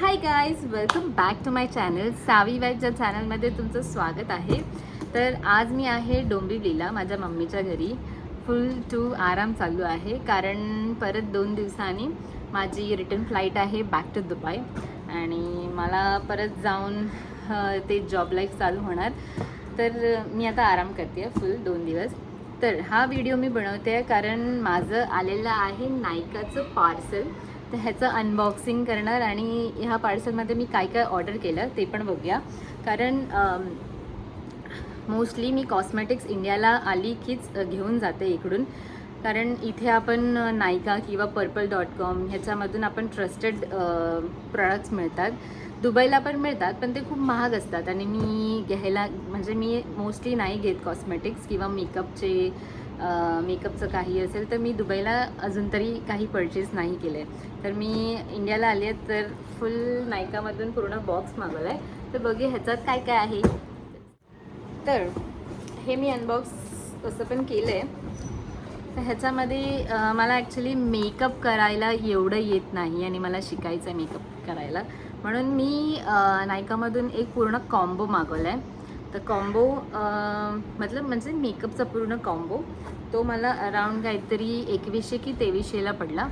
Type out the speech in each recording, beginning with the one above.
Hi guys welcome back to my channel Savi वाईफच्या चॅनलमध्ये तुमचं स्वागत आहे. तर आज मी आहे डोंबिवलीला माझ्या मम्मीच्या घरी. फुल टू आराम चालू आहे कारण परत दोन दिवसांनी माझी रिटर्न फ्लाईट आहे बॅक टू दुबई आणि मला परत जाऊन ते जॉब लाईफ चालू होणार. तर मी आता आराम करते आहे फुल दोन दिवस. तर हा व्हिडिओ मी बनवते आहे कारण माझं आलेलं आहे नायकाचं पार्सल तर ह्याचं अनबॉक्सिंग करणार आणि ह्या पार्सलमध्ये मी काय काय ऑर्डर केलं ते पण बघूया. कारण मोस्टली मी कॉस्मेटिक्स इंडियाला आली कीच घेऊन जाते इकडून. कारण इथे आपण नायका किंवा पर्पल डॉट कॉम ह्याच्यामधून आपण ट्रस्टेड प्रॉडक्ट्स मिळतात. दुबईला पण मिळतात पण ते खूप महाग असतात. आणि मी घ्यायला म्हणजे मी मोस्टली नाही घेत कॉस्मेटिक्स किंवा मेकअपचे मेकअपचं काही असेल तर मी दुबईला अजून तरी काही परचेस नाही केलं आहे तर मी इंडियाला आली आहे तर फुल नायकामधून पूर्ण बॉक्स मागवला आहे तर बघे ह्याच्यात काय काय आहे. तर हे मी अनबॉक्स असं पण केलं आहे तर ह्याच्यामध्ये मला ॲक्च्युली मेकअप करायला एवढं येत नाही आणि मला शिकायचं आहे मेकअप करायला. म्हणून मी नायकामधून एक पूर्ण कॉम्बो मागवला आहे तर कॉम्बो मतलब म्हणजे मेकअपचा पूर्ण कॉम्बो तो मला अराऊंड काहीतरी एकवीसशे की तेवीसशेला पडला.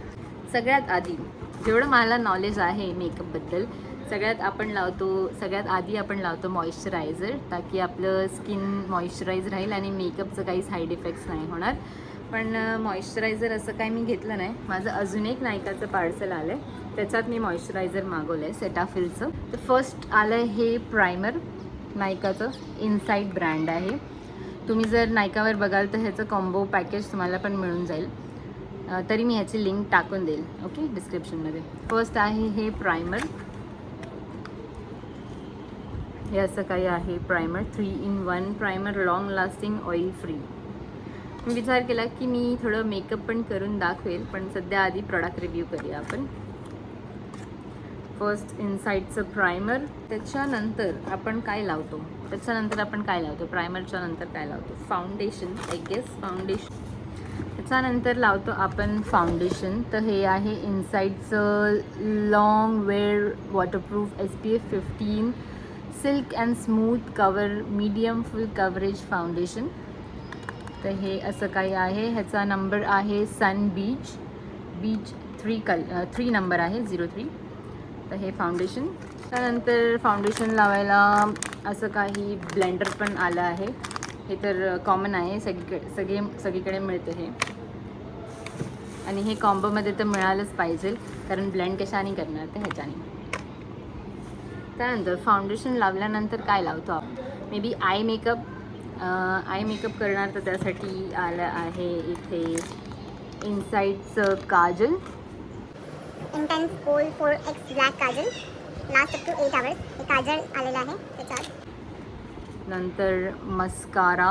सगळ्यात आधी जेवढं मला नॉलेज आहे मेकअपबद्दल सगळ्यात आपण लावतो सगळ्यात आधी आपण लावतो मॉइश्चरायझर ताकी आपलं स्किन मॉइश्चराईज राहील आणि मेकअपचं काही साईड इफेक्ट्स नाही होणार. पण मॉइश्चरायझर असं काही मी घेतलं नाही. माझं अजून एक नायकाचं पार्सल आलं आहे त्याच्यात मी मॉइश्चरायझर मागवलं आहे सेटाफिलचं तर फर्स्ट आलं आहे हे प्रायमर नायकाचं इनसाईड ब्रँड आहे. तुम्ही जर नायकावर बघाल तर ह्याचं कॉम्बो पॅकेज तुम्हाला पण मिळून जाईल. तरी मी ह्याची लिंक टाकून देईल ओके? डिस्क्रिप्शनमध्ये फर्स्ट आहे हे प्रायमर हे असं काही आहे primer three in one primer long lasting oil free मी विचार केला की मी थोडं मेकअप पण करून दाखवेल पण सध्या आधी प्रॉडक्ट रिव्ह्यू करूया आपण. फर्स्ट इनसाईडचं प्रायमर त्याच्यानंतर आपण काय लावतो? त्याच्यानंतर आपण काय लावतो? प्रायमरच्या नंतर काय लावतो? फाउंडेशन आय गेस फाउंडेशन त्याच्यानंतर लावतो आपण फाउंडेशन तर हे आहे इनसाईडचं long wear waterproof S P F fifteen silk and smooth cover medium full coverage foundation तर हे असं काही आहे. ह्याचा नंबर आहे सन बीच बीच थ्री कल थ्री नंबर आहे झिरो थ्री तर हे फाउंडेशन त्यानंतर फाउंडेशन लावायला असं काही ब्लेंडर पण आलं आहे. हे तर कॉमन आहे. सगळीकडे सगळे सगळीकडे मिळतं हे. आणि हे कॉम्बोमध्ये तर मिळालंच पाहिजे कारण ब्लेंड कशाने करणार ते ह्याच्याने. त्यानंतर फाउंडेशन लावल्यानंतर काय लावतो आपण? Maybe eye makeup eye makeup करणार तर त्यासाठी आलं आहे इथे इनसाईडचं kajal. Intense gold four X black kajal last up to eight hours हे काजल आलेलं आहे त्याच्यात नंतर मस्कारा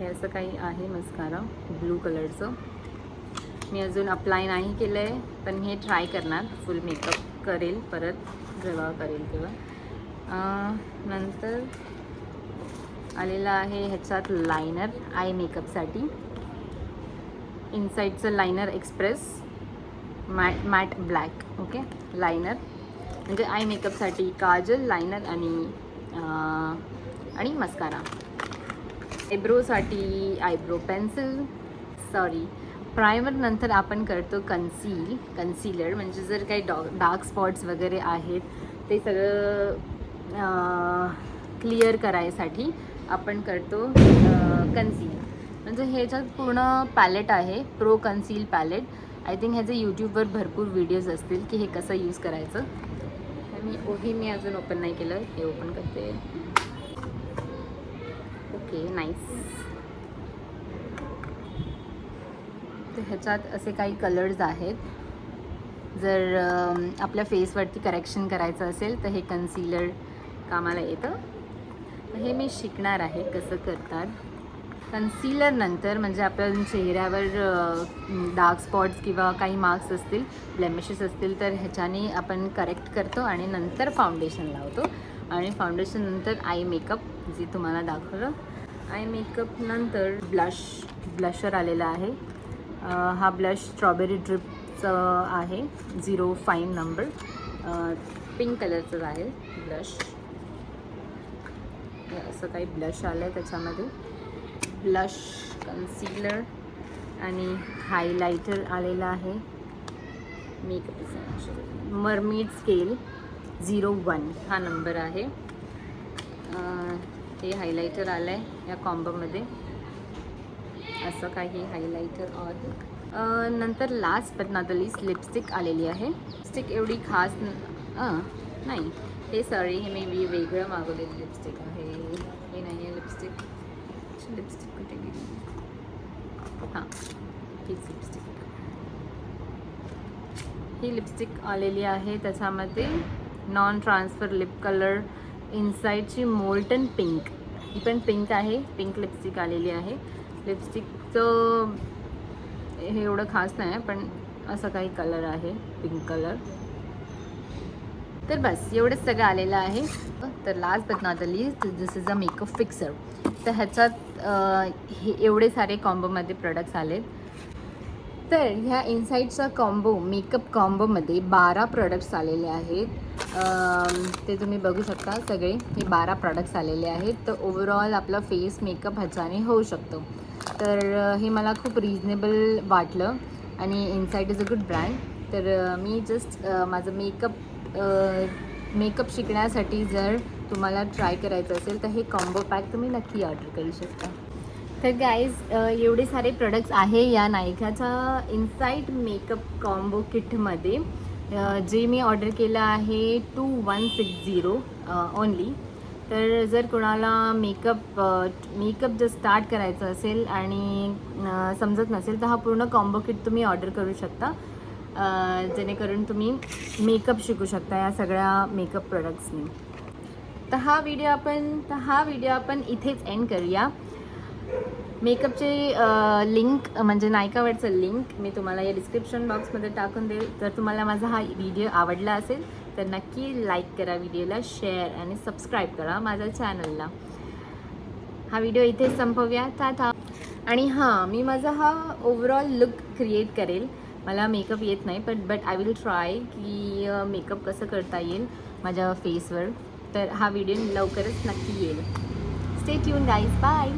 हे असं काही आहे मस्कारा ब्लू कलरचं मी अजून अप्लाय नाही केलं आहे पण हे ट्राय करणार. फुल मेकअप करेल परत जेव्हा करेल तेव्हा. नंतर आलेला आहे ह्याच्यात लायनर आय मेकअपसाठी इनसाईडचं liner express matte matte black okay liner म्हणजे आय मेकअपसाठी काजल लायनर आणि आणि मस्कारा आयब्रोसाठी आयब्रो पेन्सिल सॉरी प्रायमर नंतर आपण करतो कन्सील कन्सिलर म्हणजे जर काही डॉ डार्क स्पॉट्स वगैरे आहेत ते सगळं क्लिअर करायसाठी आपण करतो कन्सील म्हणजे ह्याच्यात पूर्ण पॅलेट आहे pro conceal palette I think ह्याचे यूट्यूबवर भरपूर व्हिडिओज असतील की हे कसं यूज करायचं. तर मी ओही मी अजून ओपन नाही केलं. हे ओपन करते. ओके नाईस तर ह्याच्यात असे काही कलर्स आहेत. जर आपल्या फेसवरती करेक्शन करायचं असेल तर हे कन्सिलर कामाला येतं. हे मी शिकणार आहे कसं करतात. कन्सिलरनंतर म्हणजे आपण चेहऱ्यावर डार्क स्पॉट्स किंवा काही मार्क्स असतील ब्लेमिशेस असतील तर ह्याच्याने आपण करेक्ट करतो आणि नंतर फाउंडेशन लावतो. आणि फाउंडेशन नंतर आय मेकअप जे तुम्हाला दाखवलं. आय मेकअप नंतर ब्लश ब्लशर आलेला आहे. हा ब्लश स्ट्रॉबेरी ड्रिपचं आहे झिरो फाईन नंबर पिंक कलरचं आहे ब्लश असं काही ब्लश आलं आहे त्याच्यामध्ये. ब्लश कन्सिलर आणि हायलायटर आलेलं आहे. Makeup mermaid scale zero one हा नंबर आहे. ते हे हायलायटर आलं आहे या कॉम्बोमध्ये असं काही हायलायटर और नंतर last but not the list lipstick आलेली आहे. लिपस्टिक एवढी खास नाही. हे सॉरी हे मी बी वेगळं मागवलेली लिपस्टिक आहे. हे नाही आहे लिपस्टिक लिपस्टिक कुठे गेली हां हीच लिपस्टिक ही लिपस्टिक आलेली आहे त्याच्यामध्ये नॉन ट्रान्सफर लिप कलर इनसाईडची मोल्टन पिंक ही पण पिंक आहे पिंक लिपस्टिक आलेली आहे. लिपस्टिकचं हे एवढं खास नाही आहे पण असं काही कलर आहे पिंक कलर तर बस एवढंच सगळं आलेलं आहे. तर last but not the list this is a makeup fixer तर ह्याच्यात हे एवढे सारे कॉम्बोमध्ये प्रोडक्ट्स आलेत. तर ह्या इनसाईडचा कॉम्बो मेकअप कॉम्बोमध्ये बारा प्रोडक्ट्स आलेले आहेत. ते तुम्ही बघू शकता सगळे. हे बारा प्रोडक्ट्स आलेले आहेत. तर ओवरऑल आपला फेस मेकअप ह्याच्याने होऊ शकतो. तर हे मला खूप रिजनेबल वाटलं. आणि inside is a good brand तर मी जस्ट माझं मेकअप मेकअप शिकण्यासाठी जर तुम्हाला ट्राय करायचं असेल तर हे कॉम्बो पॅक तुम्ही नक्की ऑर्डर करू शकता. तर गाईज एवढे सारे प्रोडक्ट्स आहे या नायकाच्या इन्साईट मेकअप कॉम्बो किटमध्ये जे मी ऑर्डर केलं आहे two one six zero only तर जर कोणाला मेकअप मेकअप जर स्टार्ट करायचं असेल आणि समजत नसेल तर हा पूर्ण कॉम्बो किट तुम्ही ऑर्डर करू शकता. जेणेकरून तुम्ही मेकअप शिकू शकता या सगळ्या मेकअप प्रोडक्ट्सनी तर हा व्हिडिओ आपण तर हा व्हिडिओ आपण इथेच एंड करूया. मेकअपचे लिंक म्हणजे नायकावरचं लिंक मी तुम्हाला या डिस्क्रिप्शन बॉक्समध्ये टाकून देईल. जर तुम्हाला माझा हा व्हिडिओ आवडला असेल तर नक्की लाईक करा व्हिडिओला शेअर आणि सबस्क्राईब करा माझ्या चॅनलला हा व्हिडिओ इथेच संपवूया. टाटा. आणि हां मी माझा हा ओव्हरऑल लुक क्रिएट करेल. मला मेकअप येत नाही but but I will try की मेकअप कसं करता येईल माझ्या फेसवर तर हा व्हिडिओ लवकरच नक्की येईल. Stay tune guys bye